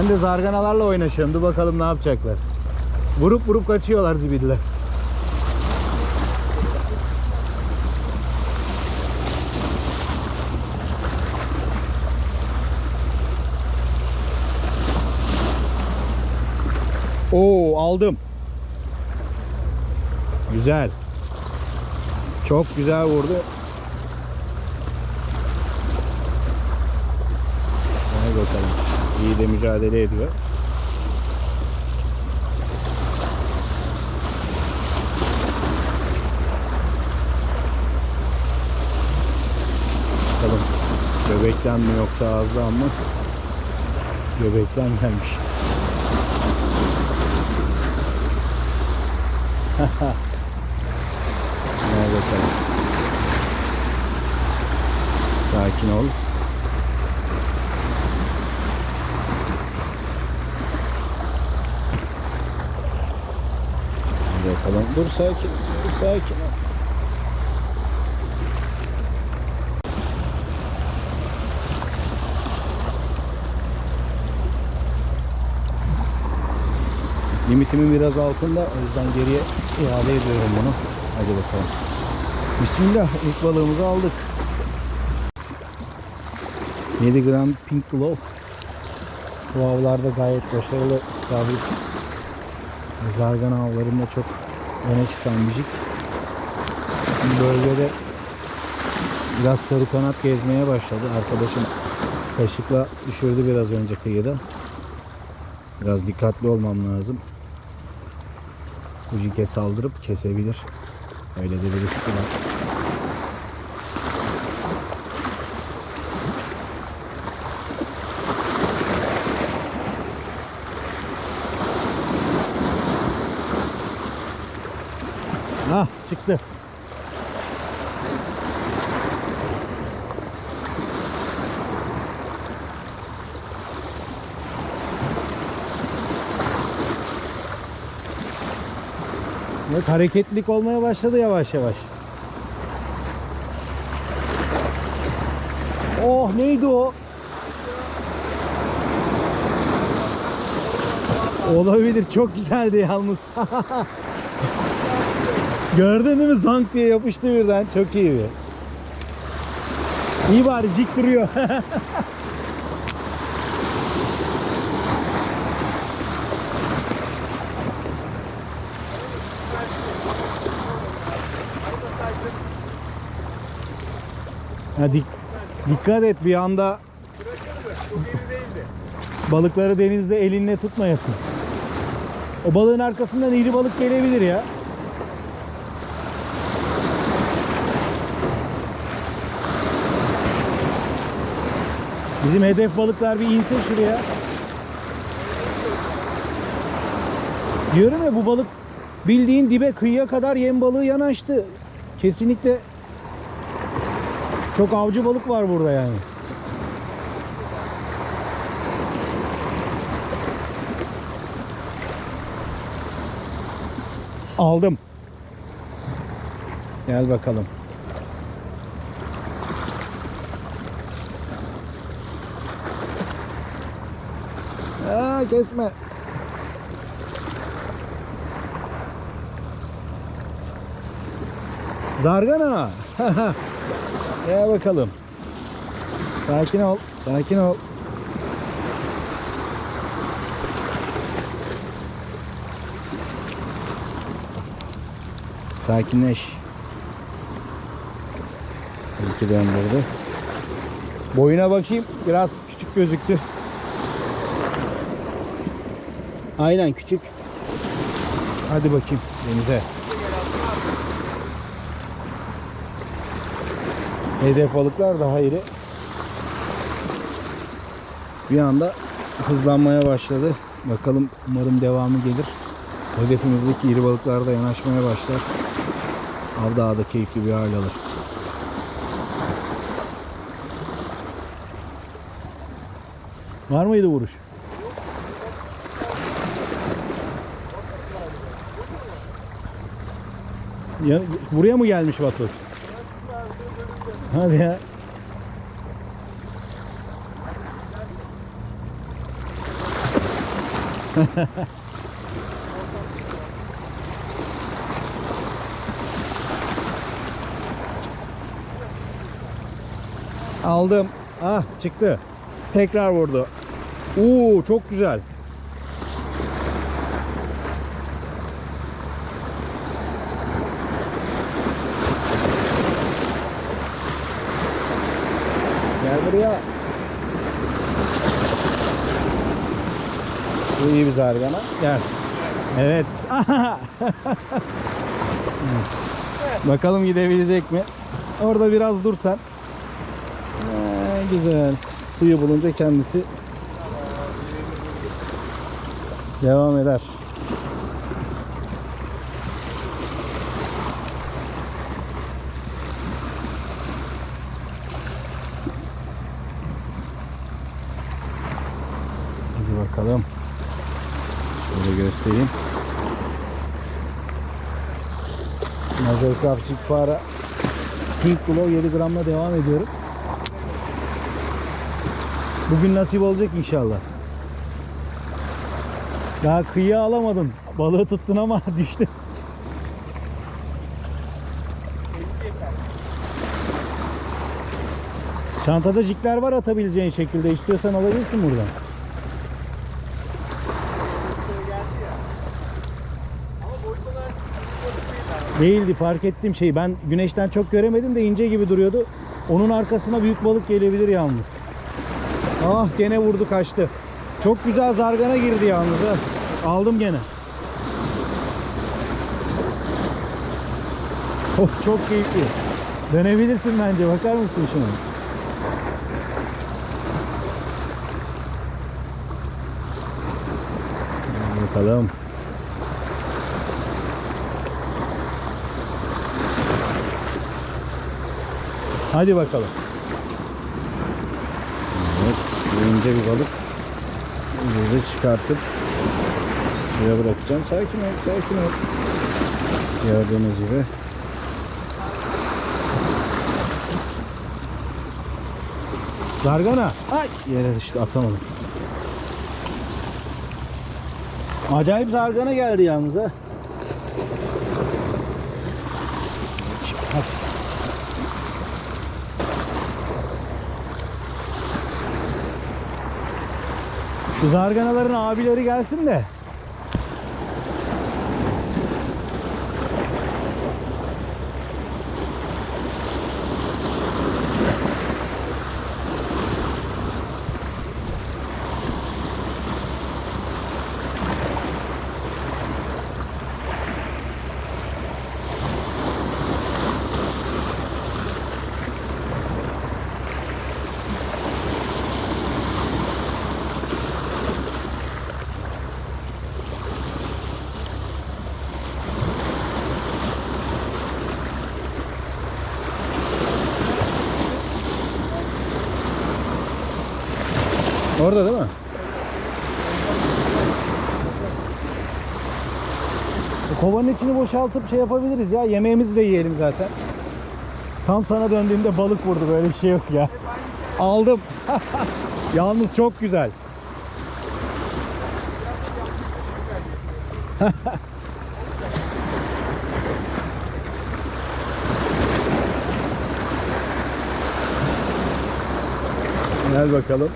Ben de zarganalarla oynaşıyorum. Dur bakalım ne yapacaklar. Vurup vurup kaçıyorlar zibidler. Oo aldım. Güzel. Çok güzel vurdu. Hadi bakalım. İyi de mücadele ediyor. Bakalım göbekten mi yoksa ağızdan mı? Göbekten gelmiş. Hadi bakalım. Sakin ol. Bakalım. Dur sakin. Dur sakin. Limitimin biraz altında. O yüzden geriye iade ediyorum bunu. Hadi bakalım. Bismillah. ilk balığımızı aldık. 7 gram pink glow. Bu avlarda gayet başarılı istavrit zargana avlarında çok öne çıkan. Bu bölgede biraz sarı kanat gezmeye başladı. Arkadaşım kaşıkla düşürdü biraz önce kıyıda. Biraz dikkatli olmam lazım. Jige saldırıp kesebilir. Öyle de bir riski var. Ah çıktı. Evet, hareketlilik olmaya başladı yavaş yavaş. Oh neydi o? Olabilir çok güzeldi yalnız. Gördün değil mi? Zank diye yapıştı birden. Çok iyi bir. İyi bari cik duruyor. ha, dik- dikkat et bir anda balıkları denizde elinle tutmayasın. O balığın arkasından iri balık gelebilir ya. Bizim hedef balıklar bir insin şuraya. Diyorum ya bu balık bildiğin dibe kıyıya kadar yem balığı yanaştı. Kesinlikle çok avcı balık var burada yani. Aldım. Gel bakalım. Aa, kesme. Zargana. Gel bakalım. Sakin ol. Sakin ol. Sakinleş. İyi ki döndürdü. Boyuna bakayım. Biraz küçük gözüktü. Aynen küçük. Hadi bakayım denize. Hedef balıklar daha iri. Bir anda hızlanmaya başladı. Bakalım umarım devamı gelir. Hedefimizdeki iri balıklar da yanaşmaya başlar. Av daha da keyifli bir hal alır. Var mıydı vuruş? Ya, buraya mı gelmiş Vatos? Hadi ya. Aldım. Ah çıktı. Tekrar vurdu. Oo çok güzel. Gel buraya. Bu iyi bir zargana. Gel. Evet. Bakalım gidebilecek mi? Orada biraz dursan. Ee, güzel. Suyu bulunca kendisi devam eder. Hadi bakalım. Şöyle göstereyim. Craft Jig Para Pink Glow 7 gramla devam ediyorum. Bugün nasip olacak inşallah. Daha kıyıya alamadın. Balığı tuttun ama düştü. Çantada jikler var atabileceğin şekilde. İstiyorsan alabilirsin buradan. Değildi fark ettiğim şey. Ben güneşten çok göremedim de ince gibi duruyordu. Onun arkasına büyük balık gelebilir yalnız. Ah gene vurdu kaçtı. Çok güzel zargana girdi yalnız ha. Aldım gene. Oh, çok keyifli. Dönebilirsin bence. Bakar mısın şuna? Bakalım. Hadi bakalım. Evet, ince bir balık. Burada çıkartıp suya bırakacağım. Sakin ol, sakin ol. Gördüğünüz gibi. Zargana. Ay yere düştü atamadım. Acayip zargana geldi yalnız ha. Şu zarganaların abileri gelsin de. Orada değil mi? Bu Kovanın içini boşaltıp şey yapabiliriz ya. Yemeğimizi de yiyelim zaten. Tam sana döndüğümde balık vurdu. Böyle bir şey yok ya. Aldım. Yalnız çok güzel. Gel bakalım.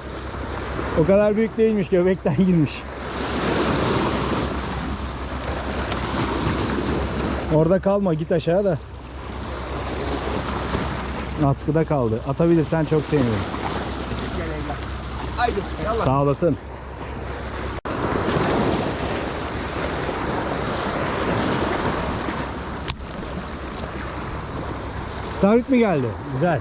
O kadar büyük değilmiş göbekten girmiş. Orada kalma git aşağı da. Askıda kaldı. Atabilirsen çok sevinirim. Haydi yallah. Sağ olasın. Starvik mi geldi? Güzel.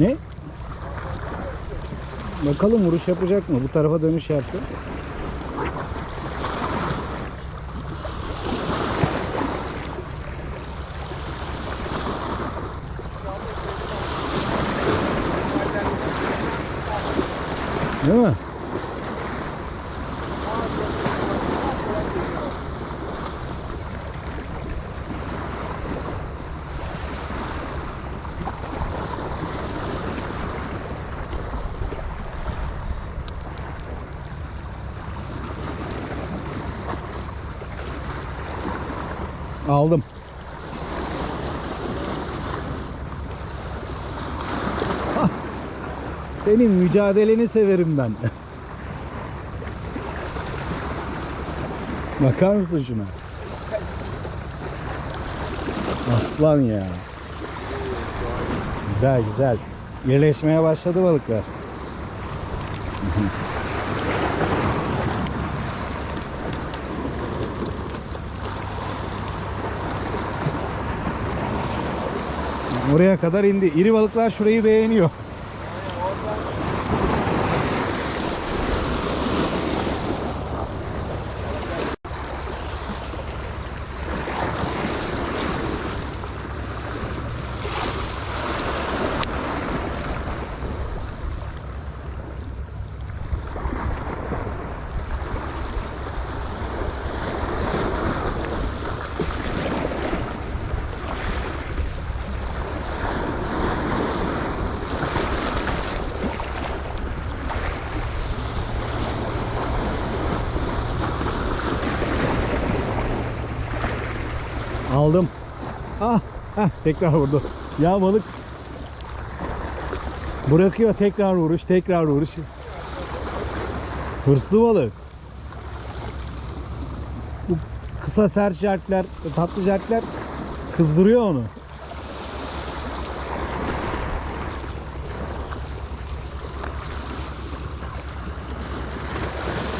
Ne? Bakalım vuruş yapacak mı? Bu tarafa dönüş yaptı. Değil mi? Aldım. Senin mücadeleni severim ben. Bakar mısın şuna? Aslan ya. Güzel güzel. Birleşmeye başladı balıklar. Oraya kadar indi. İri balıklar şurayı beğeniyor. Aldım. Ah, heh, tekrar vurdu. Ya balık bırakıyor tekrar vuruş, tekrar vuruş. Hırslı balık. Bu kısa sert jerkler, tatlı jerkler kızdırıyor onu.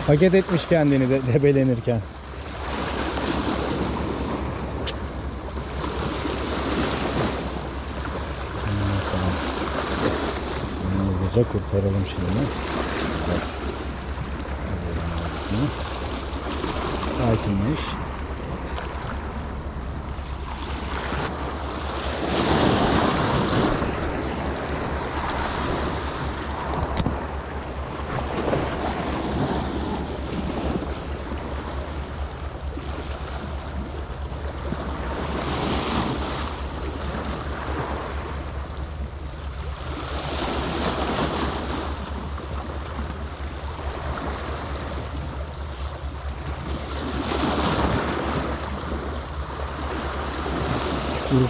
Paket etmiş kendini de debelenirken. Hızlıca kurtaralım şimdi. Evet. Sakinleş.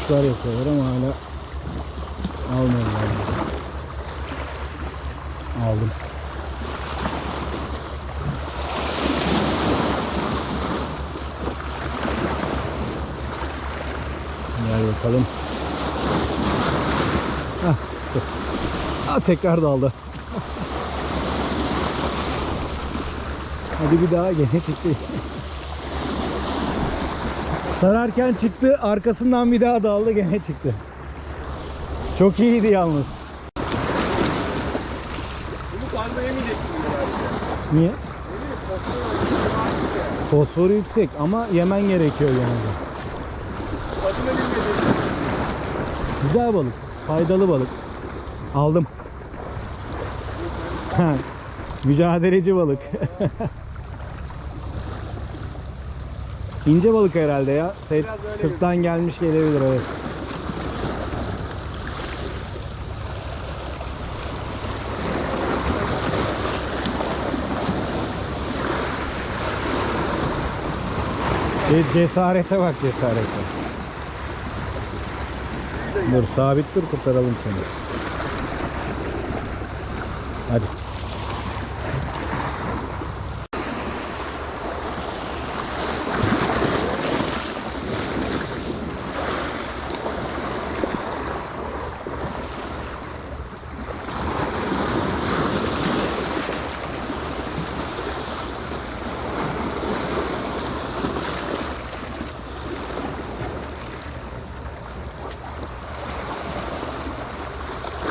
Vuruşlar yapıyorlar ama hala almıyorlar. Aldım. Gel bakalım. Hah, dur. Aa, tekrar daldı. Hadi bir daha gene çıktı. Sararken çıktı, arkasından bir daha daldı gene çıktı. Çok iyiydi yalnız. Bunu kanda yemeyeceksin. Niye? Fosforu yüksek ama yemen gerekiyor genelde. Güzel balık, faydalı balık. Aldım. Mücadeleci balık. İnce balık herhalde ya. Öyle sırttan gelmiş gelebilir evet. Ce- Cesarete bak cesarete. Dur sabit dur kurtaralım seni. Hadi.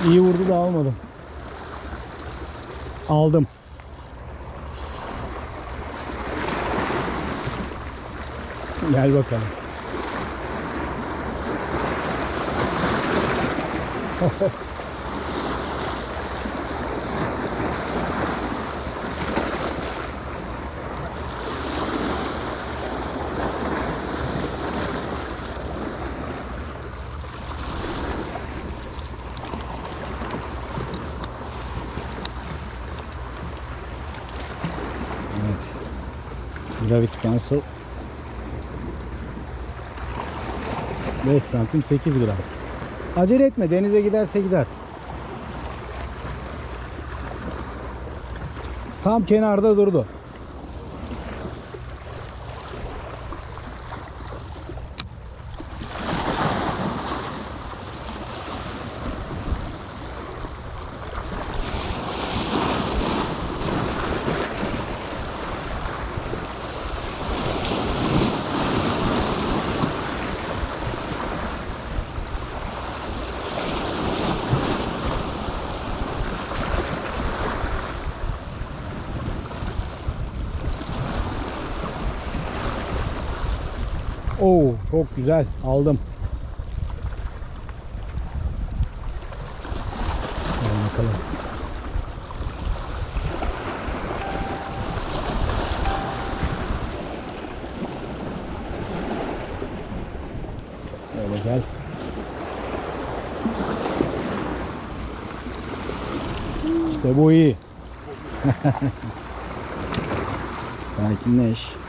İyi vurdu da almadım. Aldım. Gel bakalım. Evet. Gravity cancel. 5 santim 8 gram. Acele etme denize giderse gider. Tam kenarda durdu. Oo çok güzel aldım. Bakalım. Öyle gel. İşte bu iyi. Sakinleş.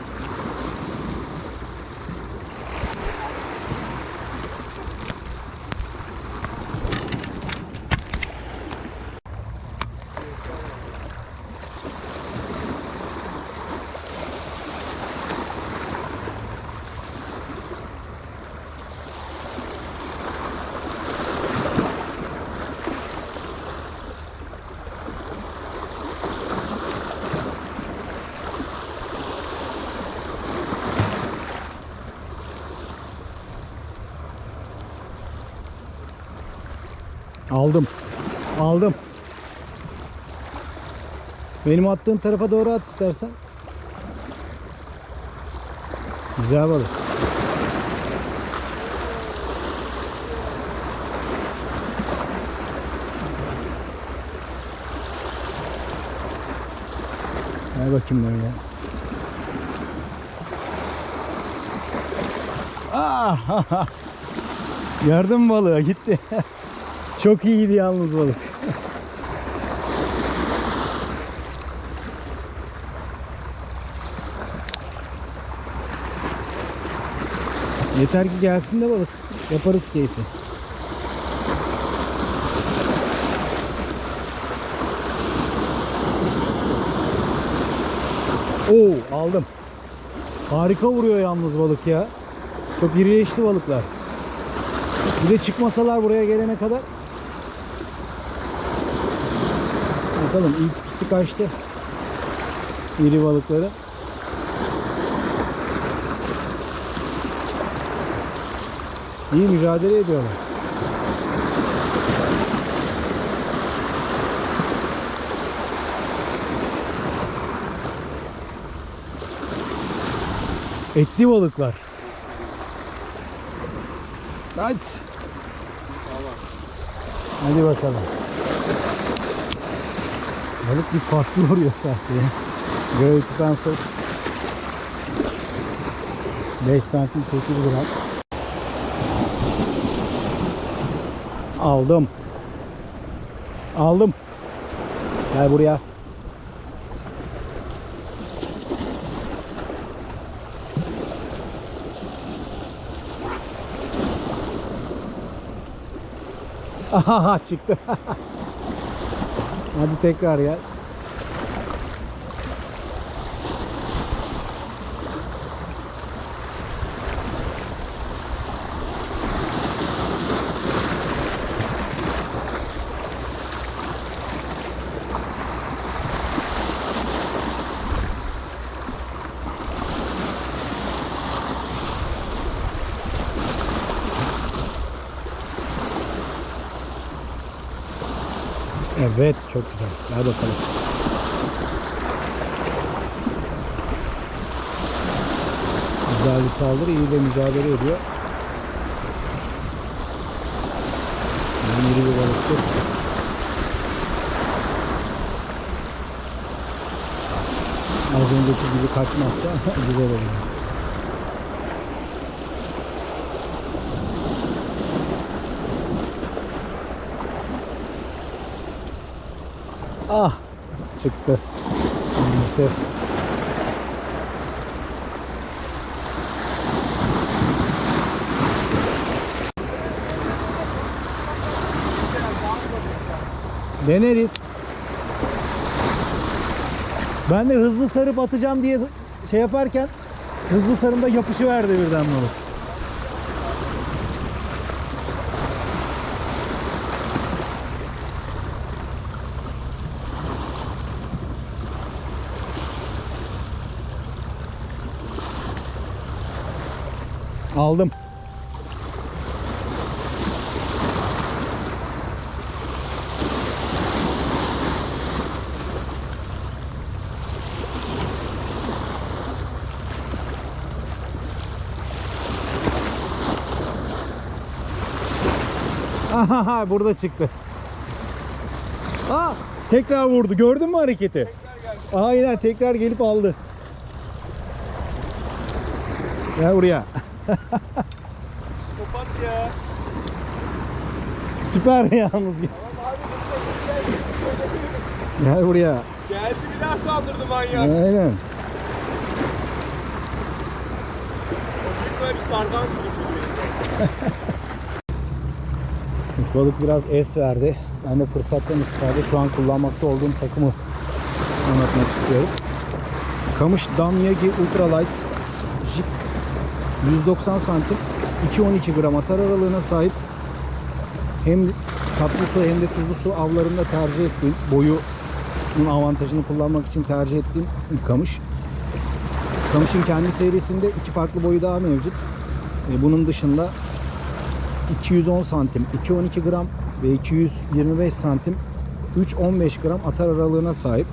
Aldım. Aldım. Benim attığım tarafa doğru at istersen. Güzel balık. Ver bakayım böyle. Ah! Mü balığı? Gitti. Çok iyiydi yalnız balık. Yeter ki gelsin de balık. Yaparız keyfi. Oo aldım. Harika vuruyor yalnız balık ya. Çok irileşti balıklar. Bir de çıkmasalar buraya gelene kadar. Bakalım ilk ikisi kaçtı. İri balıkları. İyi mücadele ediyorlar. Etli balıklar. Hadi. Hadi bakalım. Balık bir farklı vuruyor sanki ya. Gravity Pencil. 5 santim 8 gram. Aldım. Aldım. Gel buraya. Aha çıktı. Hadi tekrar gel. Evet çok güzel. Hadi bakalım. Güzel bir saldırı. iyi de mücadele ediyor. Yani iri bir balıktı. Az önceki gibi kaçmazsa güzel olur. Ah çıktı. Maalesef. Deneriz. Ben de hızlı sarıp atacağım diye şey yaparken hızlı sarımda yapışı verdi birden balık. Aldım. Aha burada çıktı. Aa, tekrar vurdu. Gördün mü hareketi? Aynen tekrar gelip aldı. Gel buraya. Kapat ya. Süper yalnız. Tamam abi. Gel buraya. Geldi bir daha saldırdı manyak. Aynen. O büyük bir sardan sürüklüyor. Balık biraz es verdi. Ben de fırsattan istifade şu an kullanmakta olduğum takımı anlatmak istiyorum. Kamış Damyagi Ultralight 190 santim 2-12 gram atar aralığına sahip hem tatlı su hem de tuzlu su avlarında tercih ettiğim boyunun avantajını kullanmak için tercih ettiğim kamış. Kamışın kendi serisinde iki farklı boyu daha mevcut. E, Bunun dışında 210 santim 212 gram ve 225 santim 3-15 gram atar aralığına sahip.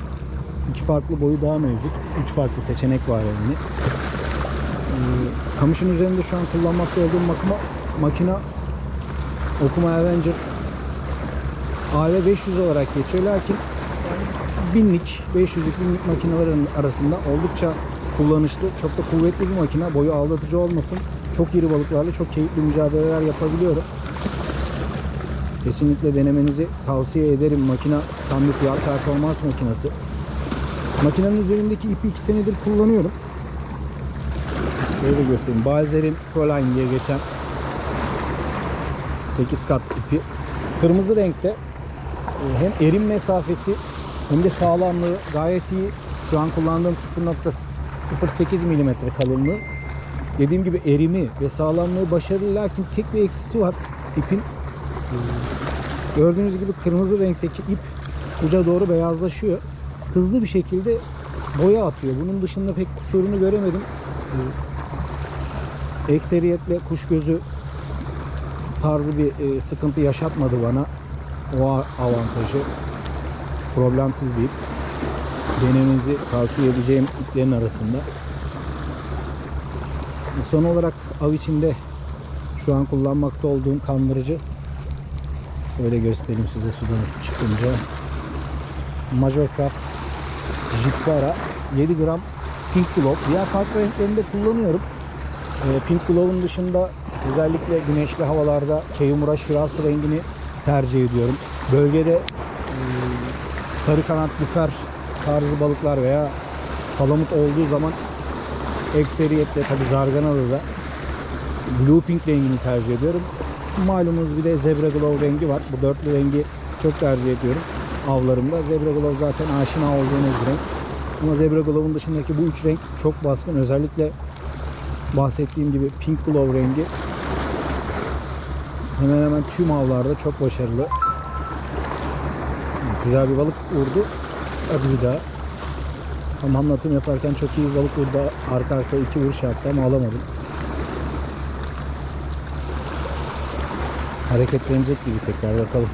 İki farklı boyu daha mevcut. Üç farklı seçenek var yani. Kamışın üzerinde şu an kullanmakta olduğum makina, makina Okuma Avenger AV500 olarak geçiyor. Lakin binlik, 500'lük binlik makinelerin arasında oldukça kullanışlı, çok da kuvvetli bir makine. Boyu aldatıcı olmasın. Çok iri balıklarla çok keyifli mücadeleler yapabiliyorum. Kesinlikle denemenizi tavsiye ederim. Makine tam bir fiyat performans makinesi. Makinenin üzerindeki ipi 2 senedir kullanıyorum. Şöyle göstereyim. Balzer'in Proline diye geçen 8 kat ipi. Kırmızı renkte e, hem erim mesafesi hem de sağlamlığı gayet iyi. Şu an kullandığım 0.08 mm kalınlığı. Dediğim gibi erimi ve sağlamlığı başarılı lakin tek bir eksisi var. İpin gördüğünüz gibi kırmızı renkteki ip uca doğru beyazlaşıyor. Hızlı bir şekilde boya atıyor. Bunun dışında pek kusurunu göremedim. Ekseriyetle kuş gözü tarzı bir e, sıkıntı yaşatmadı bana. O avantajı problemsiz bir. Denemenizi tavsiye edeceğim iplerin arasında. Son olarak av içinde şu an kullanmakta olduğum kandırıcı öyle göstereyim size sudan çıkınca Majorcraft Jipara 7 gram Pink Globe. Diğer farklı renklerinde kullanıyorum. Ee, Pink Glove'un dışında özellikle güneşli havalarda Keyumura Shirasu rengini tercih ediyorum. Bölgede e, sarı kanat lüfer tarzı balıklar veya palamut olduğu zaman ekseriyetle tabi zarganalı da blue pink rengini tercih ediyorum. Malumunuz bir de zebra glove rengi var. Bu dörtlü rengi çok tercih ediyorum avlarımda. Zebra glove zaten aşina olduğunuz renk. Ama zebra glove'un dışındaki bu üç renk çok baskın. Özellikle bahsettiğim gibi pink glove rengi hemen hemen tüm avlarda çok başarılı. Güzel bir balık vurdu. Bir daha. Tam anlatım yaparken çok iyi balık vurdu. Arka arka iki vuruş yaptı ama alamadım. Hareketlenecek gibi tekrar bakalım.